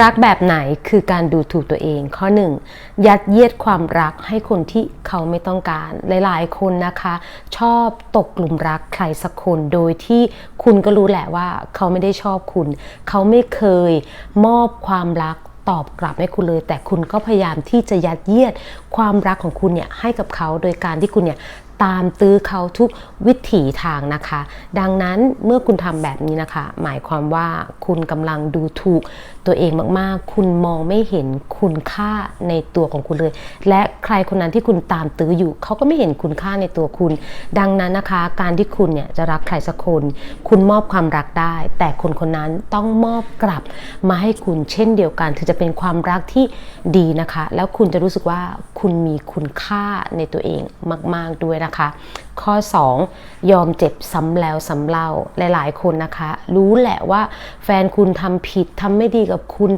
รักแบบไหนคือการดูถูกตัวเอง ข้อหนึ่งยัดเยียดความรักให้คนที่เขาไม่ต้องการ หลายๆ คนนะคะ ชอบตกหลุมรักใครสักคน โดยที่คุณก็รู้แหละว่าเขาไม่ได้ชอบคุณ เขาไม่เคยมอบความรักตอบกลับให้คุณเลย แต่คุณก็พยายามที่จะยัดเยียดความรักของคุณเนี่ยให้กับเขาโดยการที่คุณเนี่ย ตามตื้อเขาทุกวิถีทางนะคะ ดังนั้นเมื่อคุณทำแบบนี้นะคะ หมายความว่าคุณกำลังดูถูกตัวเองมากๆ คุณมองไม่เห็นคุณค่าในตัวของคุณเลย และใครคนนั้นที่คุณตามตื้ออยู่เขาก็ไม่เห็นคุณค่าในตัวคุณ ดังนั้นนะคะ การที่คุณเนี่ยจะรักใครสักคน คุณมอบความรักได้ แต่คนคนนั้นต้องมอบกลับมาให้คุณเช่นเดียวกันถึงจะเป็นความรักที่ดีนะคะ แล้วคุณจะรู้สึกว่าคุณมีคุณค่าในตัวเองมาก ๆด้วยนะคะข้อ 2 ยอมเจ็บซ้ำแล้วซ้ำเล่าหลาย ๆ คนนะคะ รู้แหละว่าแฟนคุณทำผิดทำไม่ดีกับคุณ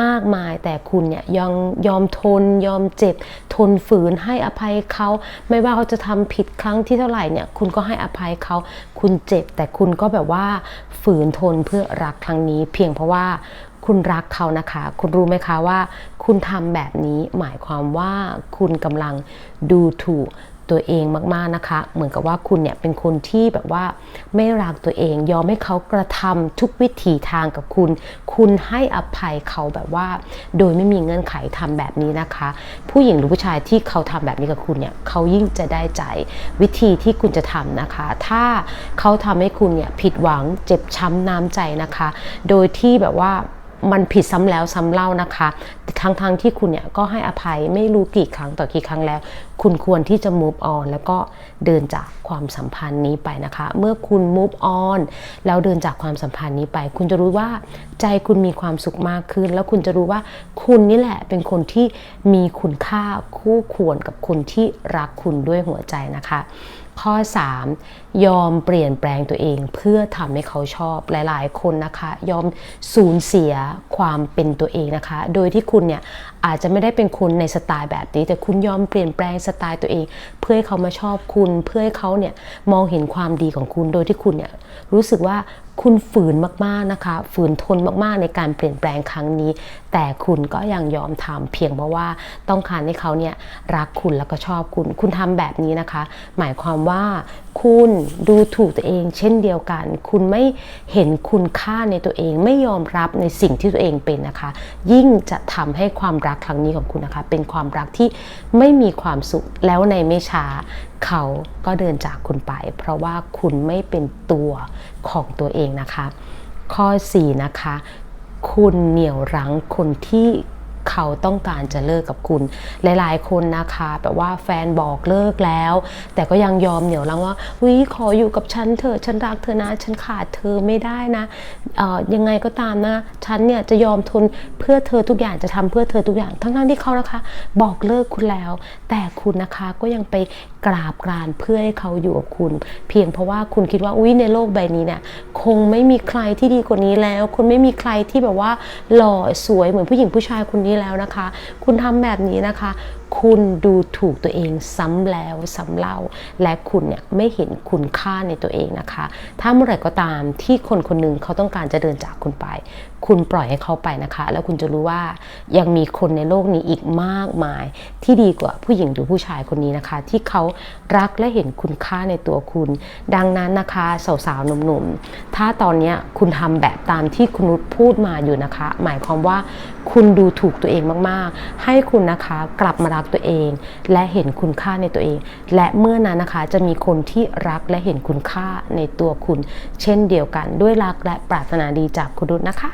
มากมาย แต่คุณเนี่ยยังยอมทน ยอมเจ็บ ทนฝืนให้อภัยเขา ไม่ว่าเขาจะทำผิดครั้งที่เท่าไหร่เนี่ยคุณก็ให้อภัยเขา คุณเจ็บ แต่คุณก็แบบว่าฝืนทนเพื่อรักครั้งนี้ เพียงเพราะว่าคุณรักเขานะคะ คุณรู้ไหมคะว่า คุณทำแบบนี้หมายความว่าคุณกำลังดูถูก ตัวเองมากๆนะคะ เหมือนกับว่าคุณเนี่ยเป็นคนที่แบบว่าไม่รักตัวเอง ยอมให้เขากระทำทุกวิถีทางกับคุณ คุณให้อภัยเขาแบบว่า โดยไม่มีเงื่อนไขทำแบบนี้นะคะ ผู้หญิงหรือผู้ชายที่เขาทำแบบนี้กับคุณเนี่ยเขายิ่งจะได้ใจวิธีที่คุณจะทำนะคะ ถ้าเขาทำให้คุณเนี่ยผิดหวังเจ็บช้ำน้ำใจนะคะ โดยที่แบบว่า มันผิดซ้ำแล้วซ้ำเล่านะคะ ทั้งๆทที่คุณเนี่ยก็ให้อภัยไม่รู้กี่ครั้งต่อกี่ครั้งแล้ว คุณควรที่จะ move on แล้วก็เดินจากความสัมพันธ์นี้ไปนะคะ เมื่อคุณ move on แล้วเดินจากความสัมพันธ์นี้ไป คุณจะรู้ว่าใจคุณมีความสุขมากขึ้น แล้วคุณจะรู้ว่าคุณนี่แหละเป็นคนที่มีคุณค่าคู่ควรกับคนที่รักคุณด้วยหัวใจนะคะ ข้อ 3 ยอมเปลี่ยนแปลงตัวเองเพื่อทำให้เขาชอบหลาย ๆ คนนะคะ ยอมสูญเสียความเป็นตัวเองนะคะ โดยที่คุณเนี่ยอาจจะไม่ได้เป็นคุณในสไตล์แบบนี้ แต่คุณยอมเปลี่ยนแปลงสไตล์ตัวเอง เพื่อให้เขามาชอบคุณ เพื่อให้เขาเนี่ยมองเห็นความดีของคุณ โดยที่คุณเนี่ยรู้สึกว่า คุณฝืนมากๆนะคะ ฝืนทนมากๆในการเปลี่ยนแปลงครั้งนี้ แต่คุณก็ยังยอมทำเพียงเพราะว่าต้องการให้เขาเนี่ยรักคุณแล้วก็ชอบคุณ คุณทำแบบนี้นะคะ หมายความว่าคุณดูถูกตัวเอง เช่นเดียวกัน คุณไม่เห็นคุณค่าในตัวเองไม่ยอมรับในสิ่งที่ตัวเองเป็นนะคะ ยิ่งจะทำให้ความรักครั้งนี้ของคุณนะคะ เป็นความรักที่ไม่มีความสุขแล้วในไม่ช้าเขาก็เดินจากคุณไป เพราะว่าคุณไม่เป็นตัวของตัวเองนะคะ ข้อ 4 นะคะ คุณเหนี่ยวรั้งคนที่ เขาต้องการจะเลิกกับคุณ หลายๆ คนนะคะแบบว่าแฟนบอกเลิกแล้ว แต่ก็ยังยอมเหนียวรั้งว่าวิขออยู่กับฉันเถอะฉันรักเธอนะ ฉันขาดเธอไม่ได้นะเออยังไงก็ตามนะ ฉันเนี่ยจะยอมทนเพื่อเธอทุกอย่างจะทำเพื่อเธอทุกอย่าง ทั้งๆที่เขานะคะ บอกเลิกคุณแล้ว แต่คุณนะคะก็ยังไปกราบกรานเพื่อให้เขาอยู่กับคุณ เพียงเพราะว่าคุณคิดว่าอุ้ยในโลกใบนี้เนี่ยคงไม่มีใครที่ดีกว่านี้แล้ว คุณไม่มีใครที่แบบว่าหล่อสวยเหมือนผู้หญิงผู้ชายคนนี้แล้วนะคะ คุณทำแบบนี้นะคะ คุณดูถูกตัวเองซ้ำแล้วซ้ำเล่า และคุณเนี่ยไม่เห็นคุณค่าในตัวเองนะคะ ถ้าเมื่อไหร่ก็ตามที่คนคนหนึ่งเขาต้องการจะเดินจากคุณไป คุณปล่อยให้เขาไปนะคะ แล้วคุณจะรู้ว่ายังมีคนในโลกนี้อีกมากมาย ที่ดีกว่าผู้หญิงหรือผู้ชายคนนี้นะคะ ที่เขารักและเห็นคุณค่าในตัวคุณ ดังนั้นนะคะสาวๆหนุ่มๆ ถ้าตอนนี้คุณทำแบบตามที่คุณนุชพูดมาอยู่นะคะ หมายความว่าคุณดูถูกตัวเองมากๆ ให้คุณนะคะกลับมารักตัวเอง และเห็นคุณค่าในตัวเอง และเมื่อนั้นนะคะจะมีคนที่รักและเห็นคุณค่าในตัวคุณ เช่นเดียวกันด้วยรักและปรารถนาดีจากคุณนุชนะคะ